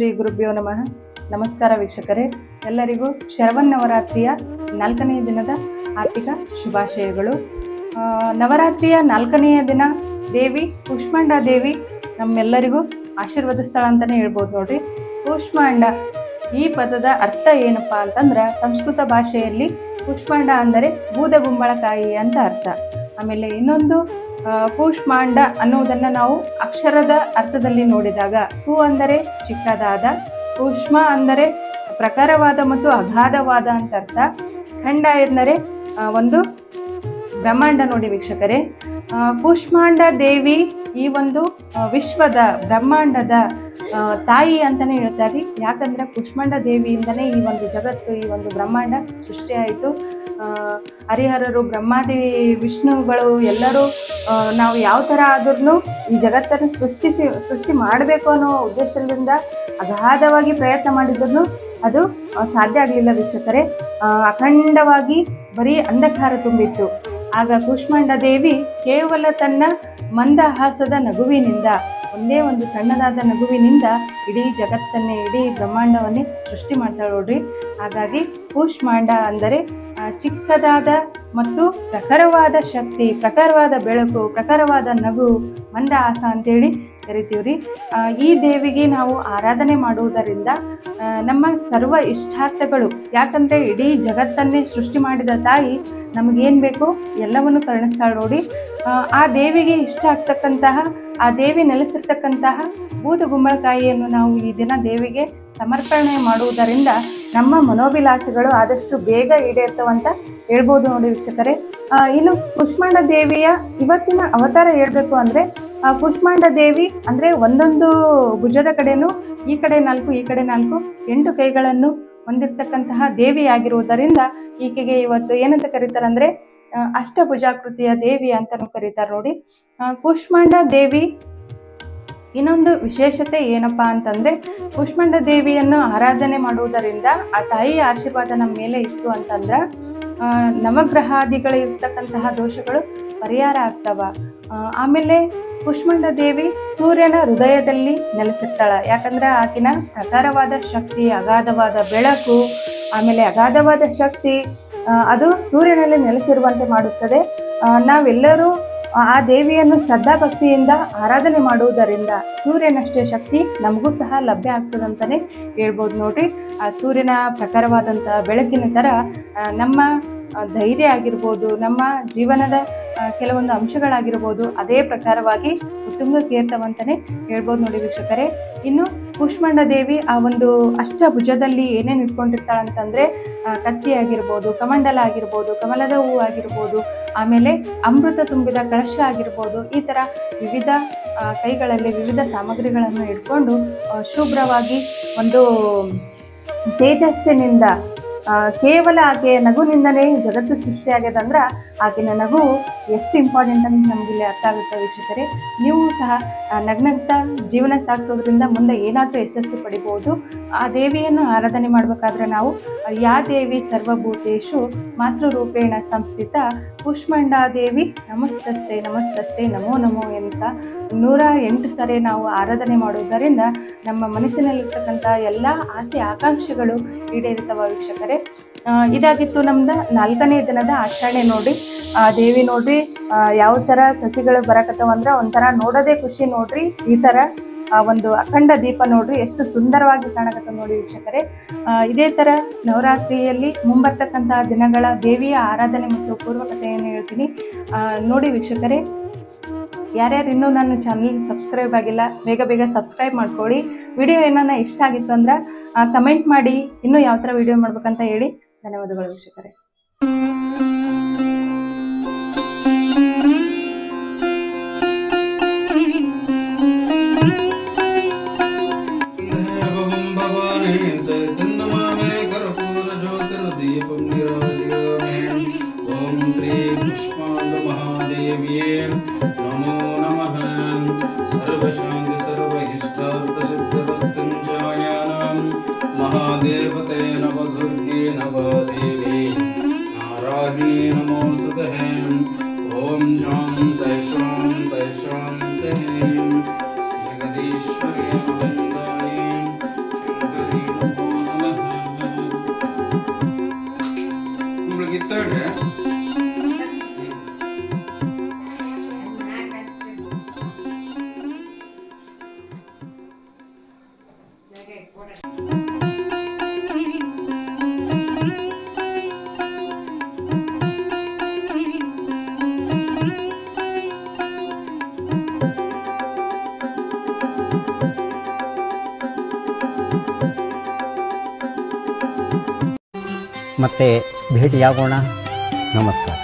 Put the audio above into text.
ಶ್ರೀ ಗುರುಭ್ಯೋ ನಮಃ. ನಮಸ್ಕಾರ ವೀಕ್ಷಕರೇ. ಎಲ್ಲರಿಗೂ ಶರವನ್ನವರಾತ್ರಿಯ ನಾಲ್ಕನೆಯ ದಿನದ ಆರ್ಥಿಕ ಶುಭಾಶಯಗಳು. ನವರಾತ್ರಿಯ ನಾಲ್ಕನೆಯ ದಿನ ದೇವಿ, ಕೂಷ್ಮಾಂಡ ದೇವಿ ನಮ್ಮೆಲ್ಲರಿಗೂ ಆಶೀರ್ವಾದ ಸ್ಥಳ ಅಂತಲೇ ಹೇಳ್ಬೋದು ನೋಡ್ರಿ. ಕೂಷ್ಮಾಂಡ ಈ ಪದದ ಅರ್ಥ ಏನಪ್ಪ ಅಂತಂದ್ರೆ ಸಂಸ್ಕೃತ ಭಾಷೆಯಲ್ಲಿ ಕೂಷ್ಮಾಂಡ ಅಂದರೆ ಬೂದಗುಂಬಳಕಾಯಿ ಅಂತ ಅರ್ಥ. ಆಮೇಲೆ ಇನ್ನೊಂದು ಕೂಷ್ಮಾಂಡ ಅನ್ನುವುದನ್ನು ನಾವು ಅಕ್ಷರದ ಅರ್ಥದಲ್ಲಿ ನೋಡಿದಾಗ ಕು ಅಂದರೆ ಚಿಕ್ಕದಾದ, ಕೂಷ್ಮ ಅಂದರೆ ಪ್ರಖರವಾದ ಮತ್ತು ಅಗಾಧವಾದ ಅಂತ ಅರ್ಥ. ಖಂಡ ಎಂದರೆ ಒಂದು ಬ್ರಹ್ಮಾಂಡ ನೋಡಿ ವೀಕ್ಷಕರೇ. ಕೂಷ್ಮಾಂಡ ದೇವಿ ಈ ಒಂದು ವಿಶ್ವದ ಬ್ರಹ್ಮಾಂಡದ ತಾಯಿ ಅಂತಲೇ ಹೇಳ್ತಾರೆ. ಯಾಕಂದ್ರೆ ಕೂಷ್ಮಾಂಡ ದೇವಿಯಿಂದನೇ ಈ ಒಂದು ಜಗತ್ತು, ಈ ಒಂದು ಬ್ರಹ್ಮಾಂಡ ಸೃಷ್ಟಿಯಾಯಿತು ಹರಿಹರರು ಬ್ರಹ್ಮಾದಿ ವಿಷ್ಣುಗಳು ಎಲ್ಲರೂ ನಾವು ಯಾವ ಥರ ಆದ್ರೂ ಈ ಜಗತ್ತನ್ನು ಸೃಷ್ಟಿಸಿ, ಸೃಷ್ಟಿ ಮಾಡಬೇಕು ಅನ್ನೋ ಉದ್ದೇಶದಿಂದ ಅಗಾಧವಾಗಿ ಪ್ರಯತ್ನ ಮಾಡಿದ್ರು ಅದು ಸಾಧ್ಯ ಆಗಲಿಲ್ಲ ವೀಕ್ಷಕರೇ. ಅಖಂಡವಾಗಿ ಬರೀ ಅಂಧಕಾರ ತುಂಬಿತ್ತು. ಆಗ ಕೂಷ್ಮಾಂಡ ದೇವಿ ಕೇವಲ ತನ್ನ ಮಂದಹಾಸದ ನಗುವಿನಿಂದ ಒಂದೇ ಒಂದು ಸಣ್ಣದಾದ ನಗುವಿನಿಂದ ಇಡೀ ಜಗತ್ತನ್ನೇ, ಇಡೀ ಬ್ರಹ್ಮಾಂಡವನ್ನೇ ಸೃಷ್ಟಿ ಮಾಡ್ತಾಳೆ ನೋಡ್ರಿ. ಹಾಗಾಗಿ ಕೂಷ್ಮಾಂಡ ಅಂದರೆ ಚಿಕ್ಕದಾದ ಮತ್ತು ಪ್ರಖರವಾದ ಶಕ್ತಿ, ಪ್ರಖರವಾದ ಬೆಳಕು, ಪ್ರಖರವಾದ ನಗು, ಮಂದಹಾಸ ಅಂತೇಳಿ ಕರಿತೀವ್ರಿ. ಈ ದೇವಿಗೆ ನಾವು ಆರಾಧನೆ ಮಾಡುವುದರಿಂದ ನಮ್ಮ ಸರ್ವ ಇಷ್ಟಾರ್ಥಗಳು, ಯಾಕಂದರೆ ಇಡೀ ಜಗತ್ತನ್ನೇ ಸೃಷ್ಟಿ ಮಾಡಿದ ತಾಯಿ ನಮಗೇನು ಬೇಕು? ಎಲ್ಲವನ್ನು ಕರುಣಿಸ್ತಾಳೆ ನೋಡಿ ಆ ದೇವಿಗೆ ಇಷ್ಟ ಆಗ್ತಕ್ಕಂತಹ ಆ ದೇವಿ ನೆಲೆಸಿರ್ತಕ್ಕಂತಹ ಭೂತ ಗುಂಬಳಕಾಯಿಯನ್ನು ನಾವು ಈ ದಿನ ದೇವಿಗೆ ಸಮರ್ಪಣೆ ಮಾಡುವುದರಿಂದ ನಮ್ಮ ಮನೋಭಿಲಾಸಗಳು ಆದಷ್ಟು ಬೇಗ ಈಡೇರ್ತವಂತ ಹೇಳ್ಬೋದು ನೋಡಿ ವೀಕ್ಷಕರೇ. ಇನ್ನು ಕುಷ್ಮಾಂಡ ದೇವಿಯ ಇವತ್ತಿನ ಅವತಾರ ಹೇಳಬೇಕು ಅಂದರೆ ಕುಷ್ಮಾಂಡ ದೇವಿ ಅಂದರೆ ಒಂದೊಂದು ಭುಜದ ಕಡೆನೂ ಈ ಕಡೆ ನಾಲ್ಕು, ಈ ಕಡೆ ನಾಲ್ಕು, ಎಂಟು ಕೈಗಳನ್ನು ಹೊಂದಿರತಕ್ಕಂತಹ ದೇವಿ ಆಗಿರುವುದರಿಂದ ಈಕೆಗೆ ಇವತ್ತು ಏನಂತ ಕರೀತಾರೆ ಅಂದ್ರೆ ಅಷ್ಟಭುಜಾಕೃತಿಯ ದೇವಿ ಅಂತಲೂ ಕರೀತಾರೆ ನೋಡಿ. ಕುಷ್ಮಾಂಡ ದೇವಿ ಇನ್ನೊಂದು ವಿಶೇಷತೆ ಏನಪ್ಪಾ ಅಂತಂದ್ರೆ, ಕೂಷ್ಮಾಂಡ ದೇವಿಯನ್ನು ಆರಾಧನೆ ಮಾಡುವುದರಿಂದ ಆ ತಾಯಿಯ ಆಶೀರ್ವಾದ ನಮ್ಮ ಮೇಲೆ ಇತ್ತು ಅಂತಂದ್ರೆ ನವಗ್ರಹಾದಿಗಳಿರ್ತಕ್ಕಂತಹ ದೋಷಗಳು ಪರಿಹಾರ ಆಗ್ತವ. ಆಮೇಲೆ ಕೂಷ್ಮಾಂಡ ದೇವಿ ಸೂರ್ಯನ ಹೃದಯದಲ್ಲಿ ನೆಲೆಸಿರ್ತಾಳ ಯಾಕಂದ್ರೆ ಆಕಿನ ಪ್ರಕಾರವಾದ ಶಕ್ತಿ, ಅಗಾಧವಾದ ಬೆಳಕು, ಆಮೇಲೆ ಅಗಾಧವಾದ ಶಕ್ತಿ ಅದು ಸೂರ್ಯನಲ್ಲಿ ನೆಲೆಸಿರುವಂತೆ ಮಾಡುತ್ತದೆ. ನಾವೆಲ್ಲರೂ ಆ ದೇವಿಯನ್ನು ಶ್ರದ್ಧಾ ಭಕ್ತಿಯಿಂದ ಆರಾಧನೆ ಮಾಡುವುದರಿಂದ ಸೂರ್ಯನಷ್ಟೇ ಶಕ್ತಿ ನಮಗೂ ಸಹ ಲಭ್ಯ ಆಗ್ತದಂತಲೇ ಹೇಳ್ಬೋದು ನೋಡ್ರಿ. ಆ ಸೂರ್ಯನ ಪ್ರಖರವಾದಂಥ ಬೆಳಕಿನ ಥರ ನಮ್ಮ ಧೈರ್ಯ ಆಗಿರ್ಬೋದು, ನಮ್ಮ ಜೀವನದ ಕೆಲವೊಂದು ಅಂಶಗಳಾಗಿರ್ಬೋದು, ಅದೇ ಪ್ರಕಾರವಾಗಿ ಉತ್ತುಂಗಕ್ಕೇರ್ತವಂತಲೇ ಹೇಳ್ಬೋದು ನೋಡಿ ವೀಕ್ಷಕರೇ. ಇನ್ನು ಕೂಷ್ಮಾಂಡ ದೇವಿ ಆ ಒಂದು ಅಷ್ಟಭುಜದಲ್ಲಿ ಏನೇನು ಇಟ್ಕೊಂಡಿರ್ತಾಳೆ ಅಂತಂದರೆ ಕತ್ತಿ ಆಗಿರ್ಬೋದು, ಕಮಂಡಲ ಆಗಿರ್ಬೋದು, ಕಮಲದ ಹೂ ಆಗಿರ್ಬೋದು, ಆಮೇಲೆ ಅಮೃತ ತುಂಬಿದ ಕಳಶ ಆಗಿರ್ಬೋದು, ಈ ಥರ ವಿವಿಧ ಕೈಗಳಲ್ಲಿ ವಿವಿಧ ಸಾಮಗ್ರಿಗಳನ್ನು ಇಟ್ಕೊಂಡು ಶುಭ್ರವಾಗಿ ಒಂದು ತೇಜಸ್ಸಿನಿಂದ ಕೇವಲ ಆಕೆಯ ನಗುನಿಂದನೇ ಜಗತ್ತು ಸೃಷ್ಟಿಯಾಗ್ಯದಂದ್ರೆ ಆಕೆಯ ನಗು ಎಷ್ಟು ಇಂಪಾರ್ಟೆಂಟ್ ಅಂತ ಇಲ್ಲಿ ಅರ್ಥ ಆಗುತ್ತೆ ವೀಕ್ಷಕರೇ. ನೀವು ಸಹ ನಗ್ನಗ್ತಾ ಜೀವನ ಸಾಗಿಸೋದ್ರಿಂದ ಮುಂದೆ ಏನಾದರೂ ಯಶಸ್ಸು ಪಡಿಬೋದು. ಆ ದೇವಿಯನ್ನು ಆರಾಧನೆ ಮಾಡಬೇಕಾದ್ರೆ ನಾವು, ಯಾ ದೇವಿ ಸರ್ವಭೂತೇಶು ಮಾತೃರೂಪೇಣ ಸಂಸ್ಥಿತ ಪುಷ್ಮಂಡಾ ದೇವಿ ನಮಸ್ತಸ್ಸೆ ನಮಸ್ತಸ್ಸೆ, ನಮೋ ನಮೋ ಅಂತ ನೂರ ಎಂಟು ಸರಿ ನಾವು ಆರಾಧನೆ ಮಾಡುವುದರಿಂದ ನಮ್ಮ ಮನಸ್ಸಿನಲ್ಲಿರ್ತಕ್ಕಂಥ ಎಲ್ಲ ಆಸೆ ಆಕಾಂಕ್ಷೆಗಳು ಈಡೇರಿತವ ವೀಕ್ಷಕರೇ. ಇದಾಗಿತ್ತು ನಮ್ದು ನಾಲ್ಕನೇ ದಿನದ ಆಚರಣೆ ನೋಡಿ. ದೇವಿ ನೋಡ್ರಿ ಯಾವ ತರ ಸಸಿಗಳು ಬರಕತ್ತವ ಅಂದ್ರೆ ಒಂಥರ ನೋಡೋದೇ ಖುಷಿ ನೋಡ್ರಿ ಈ ತರ ಆ ಒಂದು ಅಖಂಡ ದೀಪ ನೋಡ್ರಿ ಎಷ್ಟು ಸುಂದರವಾಗಿ ಕಾಣಕತ್ತ ನೋಡಿ ವೀಕ್ಷಕರೇ. ಆ, ಇದೇ ತರ ನವರಾತ್ರಿಯಲ್ಲಿ ಮುಂಬರ್ತಕ್ಕಂತಹ ದಿನಗಳ ದೇವಿಯ ಆರಾಧನೆ ಮತ್ತು ಪೂರ್ವಕತೆಯನ್ನು ಹೇಳ್ತೀನಿ. ನೋಡಿ ವೀಕ್ಷಕರೇ ಯಾರ್ಯಾರು ಇನ್ನೂ ನನ್ನ ಚಾನಲ್ ಸಬ್ಸ್ಕ್ರೈಬ್ ಆಗಿಲ್ಲ ಬೇಗ ಬೇಗ ಸಬ್ಸ್ಕ್ರೈಬ್ ಮಾಡ್ಕೊಳ್ಳಿ. ವಿಡಿಯೋ ಏನನ್ನ ಇಷ್ಟ ಆಗಿತ್ತು ಅಂದ್ರೆ ಕಮೆಂಟ್ ಮಾಡಿ ಇನ್ನೂ ಯಾವ ಥರ ವಿಡಿಯೋ ಮಾಡ್ಬೇಕಂತ ಹೇಳಿ ಧನ್ಯವಾದಗಳು ವೀಕ್ಷಕರೇ. உங்களுக்கு இத்தோடு ಮತ್ತು ಭೇಟಿಯಾಗೋಣ ನಮಸ್ಕಾರ